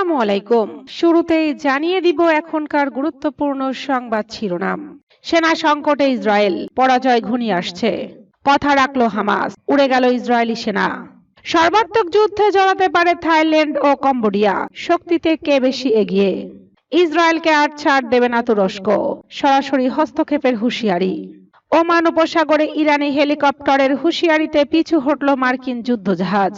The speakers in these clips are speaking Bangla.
আসসালামু আলাইকুম। শুরুতেই জানিয়ে দিব এখনকার গুরুত্বপূর্ণ সংবাদ শিরোনাম। সেনা সংকটে ইসরায়েল, পরাজয় ঘনিয়ে আসছে। কথা রাখল হামাস, উড়ে গেল ইসরায়েলি সেনা। সর্বাত্মক যুদ্ধে জড়াতে পারে থাইল্যান্ড ও কম্বোডিয়া। শক্তিতে কে বেশি এগিয়ে? ইসরায়েলকে আর ছাড় দেবে না তুরস্ক। সরাসরি হস্তক্ষেপের হুঁশিয়ারি। ওমান উপসাগরে ইরানি হেলিকপ্টারের হুঁশিয়ারিতে পিছু হটল মার্কিন যুদ্ধজাহাজ।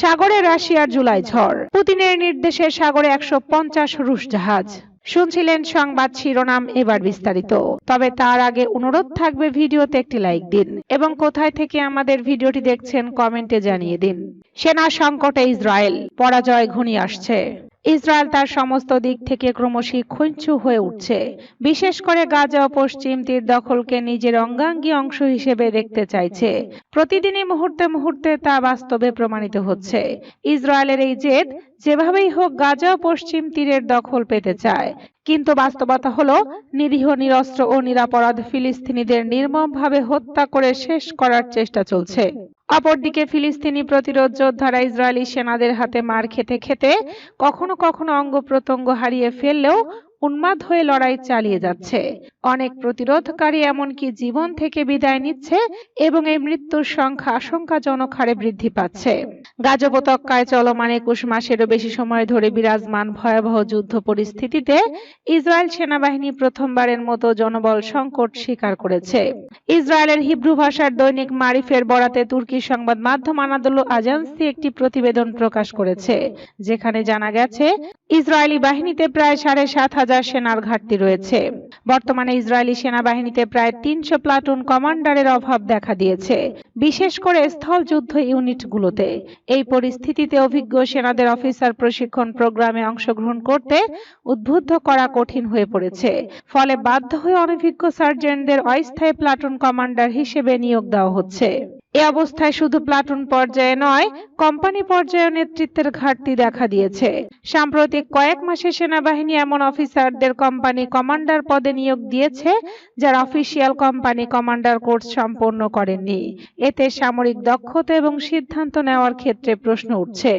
সাগরে রাশিয়ার জুলাই ঝড়। পুতিনের নির্দেশে সাগরে একশো পঞ্চাশ রুশ জাহাজ। শুনছিলেন সংবাদ শিরোনাম এবার বিস্তারিত। তবে তার আগে অনুরোধ থাকবে ভিডিওতে একটি লাইক দিন এবং কোথায় থেকে আমাদের ভিডিওটি দেখছেন কমেন্টে জানিয়ে দিন। সেনা সংকটে ইসরায়েল, পরাজয় ঘনিয়ে আসছে। ইসরায়েল তার সমস্ত দিক থেকে ক্রমশই ক্ষুঞ্চু হয়ে উঠছে। বিশেষ করে গাজা ও পশ্চিম তীর দখলকে নিজের অঙ্গাঙ্গী অংশ হিসেবে দেখতে চাইছে। প্রতিদিনই মুহূর্তে মুহূর্তে তা বাস্তবে প্রমাণিত হচ্ছে। ইসরায়েলের এই জেদ যেভাবেই হোক গাজা পশ্চিম তীরের দখল পেতে চায়। কিন্তু বাস্তবতা হলো, নিরীহ, নিরস্ত্র ও নিরাপরাধ ফিলিস্তিনিদের নির্মমভাবে হত্যা করে শেষ করার চেষ্টা চলছে। অপরদিকে ফিলিস্তিনি প্রতিরোধ যোদ্ধারা ইসরায়েলি সেনাদের হাতে মার খেতে খেতে কখনো কখনো অঙ্গ প্রত্যঙ্গ হারিয়ে ফেললেও উন্মাদ হয়ে লড়াই চালিয়ে যাচ্ছে। অনেক প্রতিরোধকারী এমনকি জীবন থেকে বিদায় নিচ্ছে এবং এই মৃত্যুর সংখ্যা আশঙ্কাজনক হারে বৃদ্ধি পাচ্ছে। গাজা উপত্যকায় চলমান একুশ মাসেরও বেশি সময় ধরে বিরাজমান ভয়াবহ যুদ্ধ পরিস্থিতিতে ইসরায়েল সেনাবাহিনী প্রথমবারের মতো জনবল সংকট স্বীকার করেছে। ইসরায়েলের হিব্রু ভাষার দৈনিক মারিফের বরাতে তুর্কি সংবাদ মাধ্যম আনাদুল আজান্সি একটি প্রতিবেদন প্রকাশ করেছে, যেখানে জানা গেছে, ইসরায়েলি বাহিনীতে প্রায় সাড়ে সাত হাজার সেনার ঘাটতি রয়েছে। বর্তমানে ইসরায়েলি সেনাবাহিনীতে প্রায় তিনশো প্লাটুন কমান্ডারের অভাব দেখা দিয়েছে, বিশেষ করে স্থল যুদ্ধ ইউনিটগুলোতে। এই পরিস্থিতিতে অভিজ্ঞ সেনাদের অফিসার প্রশিক্ষণ প্রোগ্রামে অংশগ্রহণ করতে উদ্বুদ্ধ করা কঠিন হয়ে পড়েছে। ফলে বাধ্য হয়ে অনভিজ্ঞ সার্জেন্টদের অস্থায়ী প্লাটুন কমান্ডার হিসেবে নিয়োগ দেওয়া হচ্ছে। এ অবস্থায় শুধু প্লাটুন পর্যায়ে নয়, কোম্পানি পর্যায়ে নেতৃত্বের ঘাটতি দেখা দিয়েছে। সাম্প্রতিক কয়েক মাসে সেনাবাহিনী এমন অফিসারদের কোম্পানি কমান্ডার পদে নিয়োগ দিয়েছে, যারা অফিসিয়াল কোম্পানি কমান্ডার কোর্স সম্পন্ন করেননি। এতে সামরিক দক্ষতা এবং সিদ্ধান্ত নেওয়ার ক্ষেত্রে প্রশ্ন উঠছে।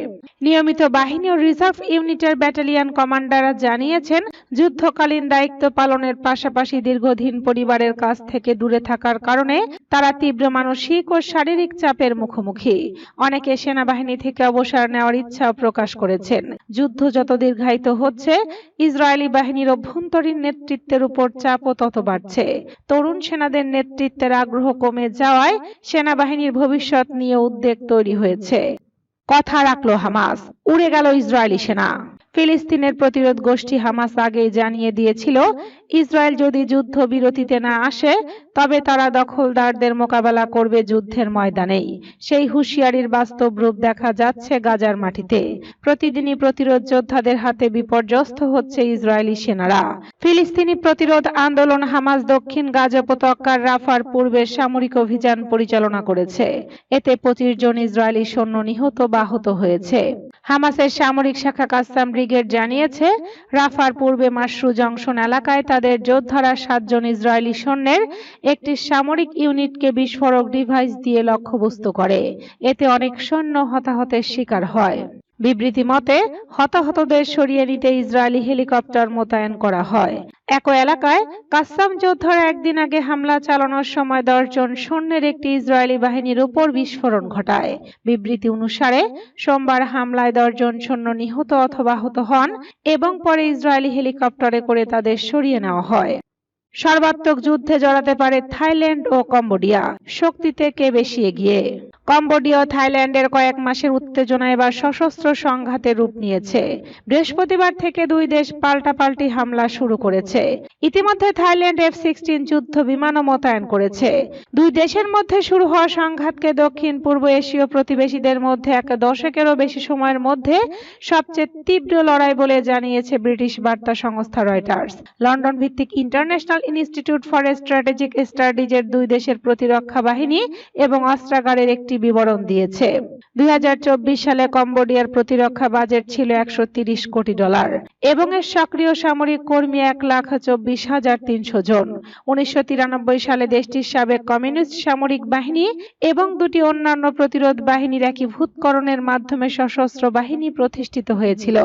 নিয়মিত বাহিনী ও রিজার্ভ ইউনিটের ব্যাটালিয়ন কমান্ডাররা জানিয়েছেন, যুদ্ধকালীন দায়িত্ব পালনের পাশাপাশি দীর্ঘদিন পরিবারের কাছ থেকে দূরে থাকার কারণে তারা তীব্র মানসিক ও শারীরিক চাপের মুখোমুখি। অনেকে সেনাবাহিনী থেকে অবসর নেওয়ার ইচ্ছাও প্রকাশ করেছেন। যুদ্ধ যত দীর্ঘায়িত হচ্ছে, ইসরায়েলি বাহিনীর অভ্যন্তরীণ নেতৃত্বের উপর চাপও তত বাড়ছে। তরুণ সেনাদের নেতৃত্বের আগ্রহ কমে যাওয়ায় সেনাবাহিনীর ভবিষ্যৎ নিয়ে উদ্বেগ তৈরি হয়েছে। কথা রাখল হামাস। উড়ে গেল ইসরায়েলি সেনা। ফিলিস্তিনের প্রতিরোধ গোষ্ঠী হামাস আগেই জানিয়ে দিয়েছিল, ইসরায়েল যদি যুদ্ধ বিরতিতে না আসে, তবে তারা দখলদারদের মোকাবেলা করবে যুদ্ধের ময়দানেই। সেই হুঁশিয়ারির বাস্তব রূপ দেখা যাচ্ছে গাজার মাটিতে। প্রতিদিনই প্রতিরোধ যোদ্ধাদের হাতে বিপর্যস্ত হচ্ছে ইসরায়েলি সেনারা। ফিলিস্তিনি প্রতিরোধ আন্দোলন হামাস দক্ষিণ গাজা উপত্যকার রাফার পূর্বে সামরিক অভিযান পরিচালনা করেছে। এতে পঁচিশ জন ইসরায়েলি সৈন্য নিহত বা আহত হয়েছে। হামাসের সামরিক শাখা কাসাম ব্রিগেড জানিয়েছে, রাফার পূর্বে মাশরু জংশন এলাকায় তাদের যোদ্ধারা সাতজন ইসরায়েলি সৈন্যের একটি সামরিক ইউনিটকে বিস্ফোরক ডিভাইস দিয়ে লক্ষ্যবস্তু করে। এতে অনেক সৈন্য হতাহতের শিকার হয়। বিবৃতি মতে, হতাহতদের সরিয়ে নিতে ইসরায়েলি হেলিকপ্টার মোতায়েন করা হয়। একই এলাকায় কাসাম যোদ্ধারা একদিন আগে হামলা চালানোর সময় দশজন সৈন্যের একটি ইসরায়েলি বাহিনীর উপর বিস্ফোরণ ঘটায়। বিবৃতি অনুসারে, সোমবার হামলায় দশজন সৈন্য নিহত অথবা আহত হন এবং পরে ইসরায়েলি হেলিকপ্টারে করে তাদের সরিয়ে নেওয়া হয়। সর্বাত্মক যুদ্ধে জড়াতে পারে থাইল্যান্ড ও কম্বোডিয়া। শক্তিতে কে বেশি এগিয়ে? কম্বোডিয়া ও থাইল্যান্ডের কয়েক মাসের উত্তেজনা এবার সশস্ত্র সংঘাতে রূপ নিয়েছে। বৃহস্পতিবার থেকে দুই দেশ পাল্টাপাল্টি হামলা শুরু করেছে। ইতিমধ্যে থাইল্যান্ড এফ সিক্সটিন যুদ্ধ বিমানও মোতায়েন করেছে। দুই দেশের মধ্যে শুরু হওয়া সংঘাতকে দক্ষিণ পূর্ব এশীয় প্রতিবেশীদের মধ্যে এক দশকেরও বেশি সময়ের মধ্যে সবচেয়ে তীব্র লড়াই বলে জানিয়েছে ব্রিটিশ বার্তা সংস্থা রয়টার্স। লন্ডন ভিত্তিক ইন্টারন্যাশনাল ইনস্টিটিউট ফর স্ট্র্যাটেজিক স্টাডিজের দুই দেশের প্রতিরক্ষা বাহিনী এবং অস্ত্রাগারের একটি বিবরণ দিয়েছে। দুই হাজার চব্বিশ সালে কম্বোডিয়ার প্রতিরক্ষা বাজেট ছিল একশো কোটি ডলার এবং এর সক্রিয় সামরিক কর্মী এক লাখ চব্বিশ হাজার তিনশো জন। উনিশশো সালে দেশটির সাবেক কমিউনিস্ট সামরিক বাহিনী এবং দুটি অন্যান্য প্রতিরোধ বাহিনীর একীভূতকরণের মাধ্যমে সশস্ত্র বাহিনী প্রতিষ্ঠিত হয়েছিল।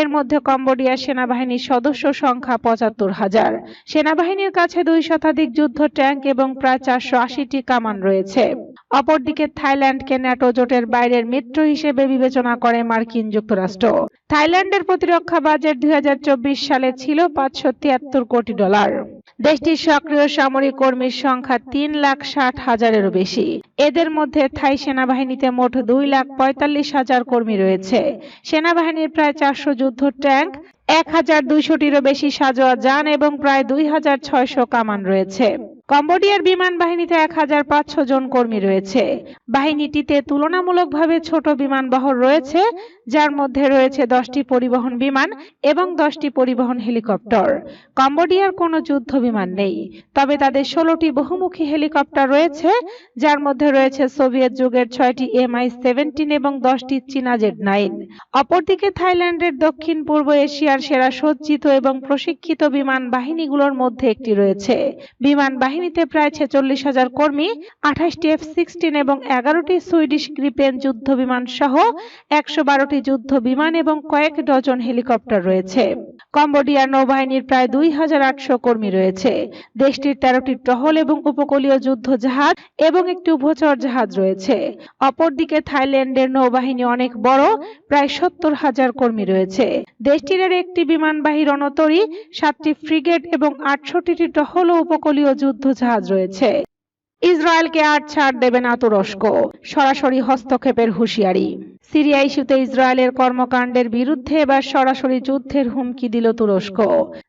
এর মধ্যে কম্বোডিয়ার সেনাবাহিনীর সদস্য সংখ্যা পঁচাত্তর হাজার। সেনাবাহিনীর কাছে দুই শতাধিক যুদ্ধ ট্যাঙ্ক এবং প্রায় চারশো আশিটি কামান রয়েছে। অপরদিকে থাইল্যান্ডকে ন্যাটো জোটের বাইরের মিত্র হিসেবে বিবেচনা করে মার্কিন যুক্তরাষ্ট্র। থাইল্যান্ডের প্রতিরক্ষা বাজেট দুই সালে ছিল পাঁচশো তিয়াত্তর কোটি ডলার। দেশটির সক্রিয় সামরিক কর্মীর সংখ্যা তিন লাখ ষাট হাজারেরও বেশি। এদের মধ্যে থাই সেনাবাহিনীতে মোট দুই লাখ পঁয়তাল্লিশ হাজার কর্মী রয়েছে। সেনাবাহিনীর প্রায় চারশো যুদ্ধ ট্যাঙ্ক, এক হাজার দুইশোটিরও বেশি সাজোয়া যান এবং প্রায় দুই হাজার ছয়শো কামান রয়েছে। কম্বোডিয়ার বিমান বাহিনীতে এক হাজার পাঁচশো জন কর্মী রয়েছে। বাহিনীটিতে তুলনামূলকভাবে ছোট বিমান বহর রয়েছে, যার মধ্যে রয়েছে দশটি পরিবহন বিমান এবং দশটি পরিবহন হেলিকপ্টার। কম্বোডিয়ার কোনো যুদ্ধ বিমান নেই, তবে তাদের ষোলোটি বহুমুখী হেলিকপ্টার রয়েছে, যার মধ্যে রয়েছে সোভিয়েত যুগের ছয়টি এমআই সেভেন্টিন এবং দশটি চীনা জেড নাইন। অপরদিকে থাইল্যান্ডের দক্ষিণ পূর্ব এশিয়ার সেরা সজ্জিত এবং প্রশিক্ষিত বিমান বাহিনীগুলোর মধ্যে একটি রয়েছে। বিমান বাহিনীতে প্রায় ছেচল্লিশ হাজার কর্মী, আঠাশটি এফ সিক্সটিন এবং এগারোটি সুইডিশ গ্রিপেন যুদ্ধ বিমান সহ একশো বারোটি যুদ্ধ বিমান এবং কয়েক ডজন হেলিকপ্টার রয়েছে। কম্বোডিয়ার নৌবাহিনীর প্রায় দুই হাজার আটশো কর্মী রয়েছে। দেশটির তেরোটি টহল এবং উপকূলীয় যুদ্ধ জাহাজ এবং একটি উভচর জাহাজ রয়েছে। অপরদিকে থাইল্যান্ডের নৌবাহিনী অনেক বড়, প্রায় সত্তর হাজার কর্মী রয়েছে। দেশটির একটি বিমানবাহী রণতরী, সাতটি ফ্রিগেট এবং আটষট্টিটি টহল ও উপকূলীয় যুদ্ধ জাহাজ রয়েছে। ইসরায়েলকে আর ছাড় দেবে না তুরস্ক। সরাসরি হস্তক্ষেপের হুঁশিয়ারি। সিরিয়া ইস্যুতে ইসরায়েলের কর্মকাণ্ডের বিরুদ্ধে এবার সরাসরি যুদ্ধের হুমকি দিল তুরস্ক।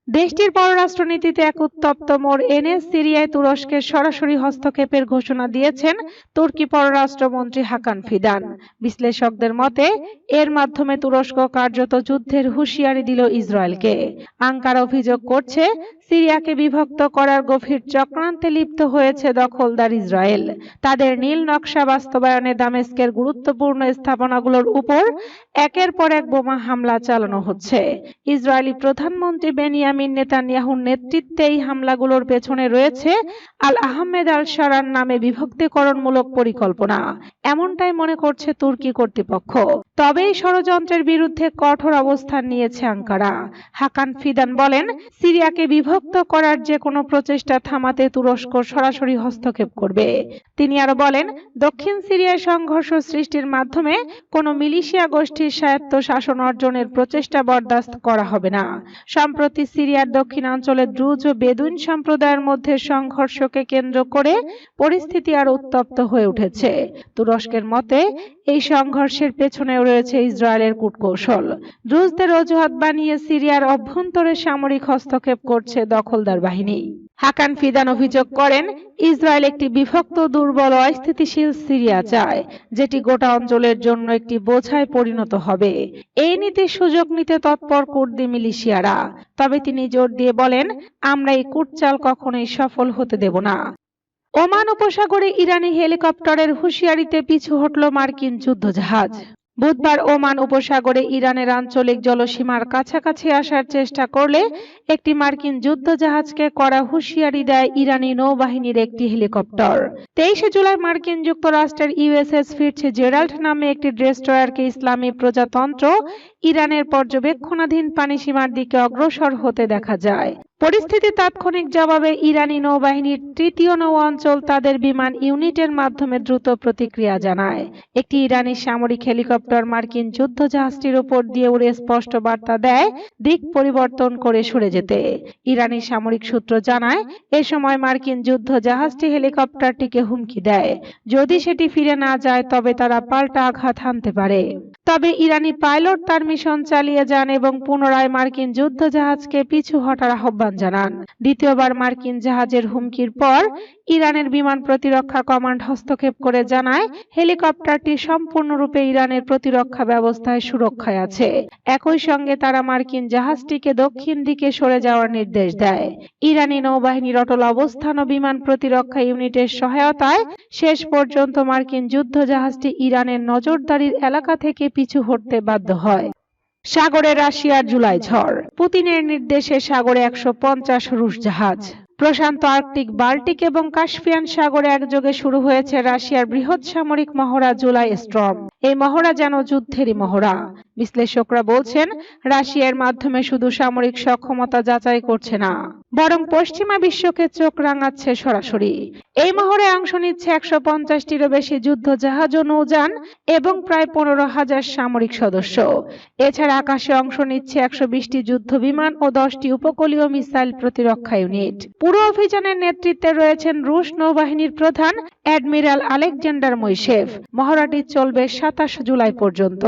দেশটির পররাষ্ট্রনীতিতে এক উত্তপ্ত মোড় এনে সিরিয়ায় তুরস্কের সরাসরি হস্তক্ষেপের ঘোষণা দিয়েছেন তুর্কি পররাষ্ট্রমন্ত্রী হাকান ফিদান। বিশ্লেষকদের মতে, এর মাধ্যমে তুরস্ক কার্যত যুদ্ধের হুঁশিয়ারি দিল ইসরায়েলকে। আঙ্কার অভিযোগ করছে, সিরিয়াকে বিভক্ত করার গভীর চক্রান্তে লিপ্ত হয়েছে দখলদার ইসরায়েল। তাদের নীল নকশা বাস্তবায়নে দামেস্কের গুরুত্বপূর্ণ স্থাপনাগুলোর উপর একের পর এক বোমা হামলা চালানো হচ্ছে। ইসরায়েলি প্রধানমন্ত্রী বেনিয়ামিন নেতানিয়াহুর নেতৃত্বে এই হামলাগুলোর পেছনে রয়েছে আল আহমেদ আল সারার নামে বিভক্তিকরণমূলক পরিকল্পনা। এমনটাই মনে করছে তুর্কি কর্তৃপক্ষ। তবে এই ষড়যন্ত্রের বিরুদ্ধে কঠোর অবস্থান নিয়েছে আঙ্কারা। হাকান ফিদান বলেন সিরিয়াকে বিভক্ত করার যে কোনো প্রচেষ্টা থামাতে তুরস্ক সরাসরি হস্তক্ষেপ করবে। তিনি আরও বলেন দক্ষিণ সিরিয়ায় সংঘর্ষ সৃষ্টির মাধ্যমে কোনো মিলিশিয়া গোষ্ঠীর স্বায়ত্ত শাসন অর্জনের প্রচেষ্টা বরদাস্ত করা হবে না। সম্প্রতি সিরিয়ার দক্ষিণাঞ্চলে দ্রুজ ও বেদুইন সম্প্রদায়ের মধ্যে সংঘর্ষকে কেন্দ্র করে পরিস্থিতি আরও উত্তপ্ত হয়ে উঠেছে। তুরস্কের মতে এই সংঘর্ষের পেছনেও রয়েছে ইসরায়েলের কূটকৌশল। দ্রুজদের অজুহাত বানিয়ে সিরিয়ার অভ্যন্তরে সামরিক হস্তক্ষেপ করছে দখলদার বাহিনী। হাকান ফিদান অভিযোগ করেন, ইসরায়েল একটি বিভক্ত, দুর্বল, অস্থিতিশীল সিরিয়া চায়, যেটি গোটা অঞ্চলের জন্য একটি বোঝায় পরিণত হবে। এই নীতির সুযোগ নিতে তৎপর কুর্দি মিলিশিয়ারা। তবে তিনি জোর দিয়ে বলেন, আমরা এই কুটচাল কখনোই সফল হতে দেব না। ওমান উপসাগরে ইরানি হেলিকপ্টারের হুঁশিয়ারিতে পিছু হটল মার্কিন যুদ্ধজাহাজ। বুধবার ওমান উপসাগরে ইরানের আঞ্চলিক জলসীমার কাছাকাছি আসার চেষ্টা করলে একটি মার্কিন যুদ্ধজাহাজকে করা হুঁশিয়ারি দেয় ইরানি নৌবাহিনীর একটি হেলিকপ্টার। তেইশে জুলাই মার্কিন যুক্তরাষ্ট্রের ইউএসএস ফিরছে জেরাল্ড নামে একটি ডেস্ট্রয়ারকে ইসলামী প্রজাতন্ত্র ইরানের পর্যবেক্ষণাধীন পানিসীমার দিকে অগ্রসর হতে দেখা যায়। পরিস্থিতি তাৎক্ষণিক জবাবে ইরানি নৌবাহিনীর তৃতীয় নৌ অঞ্চল তাদের বিমান ইউনিটের মাধ্যমে দ্রুত প্রতিক্রিয়া জানায়। একটি ইরানি সামরিক হেলিকপ্টার মার্কিন যুদ্ধজাহাজটির উপর দিয়ে উড়ে স্পষ্ট বার্তা দেয়, দিক পরিবর্তন করে সরে যেতে। ইরানি সামরিক সূত্র জানায়, এ সময় মার্কিন যুদ্ধ জাহাজটি হেলিকপ্টারটিকে হুমকি দেয়। যদি সেটি ফিরে না যায়, তবে তারা পাল্টা আঘাত হানতে পারে। তবে ইরানি পাইলট তার মিশন চালিয়ে যান এবং পুনরায় মার্কিন যুদ্ধজাহাজকে পিছু হটার আহ্বান জানান। দ্বিতীয়বার মার্কিন জাহাজের হুমকির পর ইরানের বিমান প্রতিরক্ষা কমান্ড হস্তক্ষেপ করে জানায়, হেলিকপ্টারটি সম্পূর্ণরূপে ইরানের প্রতিরক্ষা ব্যবস্থায় সুরক্ষায় আছে। একই সঙ্গে তারা মার্কিন জাহাজটিকে দক্ষিণ দিকে সরে যাওয়ার নির্দেশ দেয়। ইরানি নৌবাহিনীর অটল অবস্থান ও বিমান প্রতিরক্ষা ইউনিটের সহায়তায় শেষ পর্যন্ত মার্কিন যুদ্ধজাহাজটি ইরানের নজরদারির এলাকা থেকে পিছু হটতে বাধ্য হয়। সাগরে রাশিয়ার জুলাই ঝড়। পুতিনের নির্দেশে সাগরে একশো পঞ্চাশ রুশ জাহাজ। প্রশান্ত আর্কটিক, বাল্টিক এবং কাস্পিয়ান সাগরে একযোগে শুরু হয়েছে রাশিয়ার বৃহৎ সামরিক মহড়া জুলাই স্ট্রম। এই মহড়া যেন যুদ্ধেরই মহড়া। বিশ্লেষকরা বলছেন রাশিয়ার মাধ্যমে শুধু সামরিক সক্ষমতা যাচাই করছে না বরং পশ্চিমা বিশ্বকে চোখ রাঙাচ্ছে সরাসরি। এই মহড়ায় অংশ নিচ্ছে একশো পঞ্চাশটিরও বেশি যুদ্ধ জাহাজ ও নৌযান এবং প্রায় পনেরো হাজার সামরিক সদস্য। এছাড়া আকাশে অংশ নিচ্ছে একশো বিশটি যুদ্ধ বিমান ও দশটি উপকূলীয় মিসাইল প্রতিরক্ষা ইউনিট। পুরো অভিযানের নেতৃত্বে রয়েছেন রুশ নৌবাহিনীর প্রধান অ্যাডমিরাল আলেকজান্ডার মৈশেভ। মহড়াটি চলবে সাতাশ জুলাই পর্যন্ত।